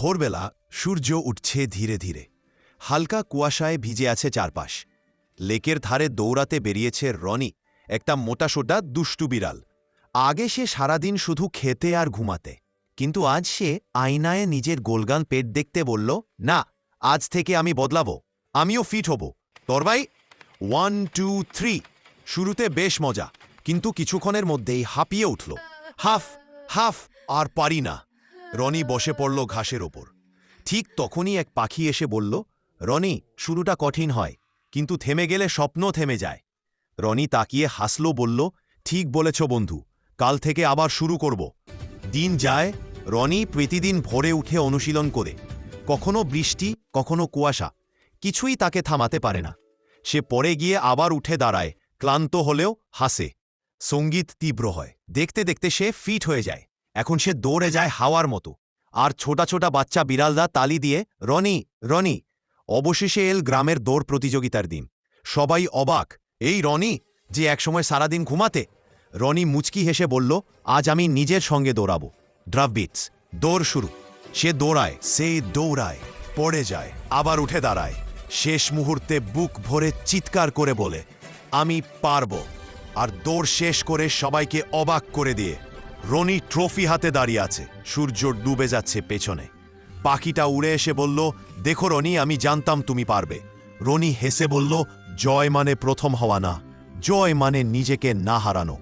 ভোরবেলা সূর্য উঠছে ধীরে ধীরে। হালকা কুয়াশায় ভিজে আছে চারপাশ। লেকের ধারে দৌড়াতে বেরিয়েছে রনি, একটা মোটাসোটা দুষ্টু বিড়াল। আগে সে সারাদিন শুধু খেতে আর ঘুমাতে, কিন্তু আজ সে আয়নায় নিজের গোলগান পেট দেখতে বলল, না, আজ থেকে আমি বদলাবো, আমিও ফিট হব। তোর ভাই ওয়ান, টু, থ্রি। শুরুতে বেশ মজা, কিন্তু কিছুক্ষণের মধ্যেই হাঁপিয়ে উঠল। হাফ হাফ, আর পারি না। রনি বসে পড়ল ঘাসের ওপর। ঠিক তখনই এক পাখি এসে বলল, রনি, শুরুটা কঠিন হয়, কিন্তু থেমে গেলে স্বপ্ন থেমে যায়। রনি তাকিয়ে হাসল, বলল, ঠিক বলেছ বন্ধু, কাল থেকে আবার শুরু করব। দিন যায়, রনি প্রতিদিন ভোরে উঠে অনুশীলন করে। কখনো বৃষ্টি, কখনো কুয়াশা, কিছুই তাকে থামাতে পারে না। সে পরে গিয়ে আবার উঠে দাঁড়ায়, ক্লান্ত হলেও হাসে। সংগীত তীব্র হয়, দেখতে দেখতে সে ফিট হয়ে যায়। এখন সে দৌড়ে যায় হাওয়ার মতো। আর ছোটা ছোটা বাচ্চা বিড়ালদা তালি দিয়ে, রনি রনি। অবশেষে এল গ্রামের দৌড় প্রতিযোগিতার দিন। সবাই অবাক, এই রনি, যে একসময় সারাদিন ঘুমাতে? রনি মুচকি হেসে বলল, আজ আমি নিজের সঙ্গে দৌড়াবো। ড্রাফবিটস দৌড় শুরু। সে দৌড়ায় সে দৌড়ায়, পড়ে যায়, আবার উঠে দাঁড়ায়। শেষ মুহূর্তে বুক ভরে চিৎকার করে বলে, আমি পারব। আর দৌড় শেষ করে সবাইকে অবাক করে দিয়ে রনি ট্রফি হাতে দাঁড়িয়ে আছে। সূর্য ডুবে যাচ্ছে পেছনে। পাখিটা উড়ে এসে বলল, দেখো রনি, আমি জানতাম তুমি পারবে। রনি হেসে বলল, জয় মানে প্রথম হওয়া না। জয় মানে নিজেকে না হারানো।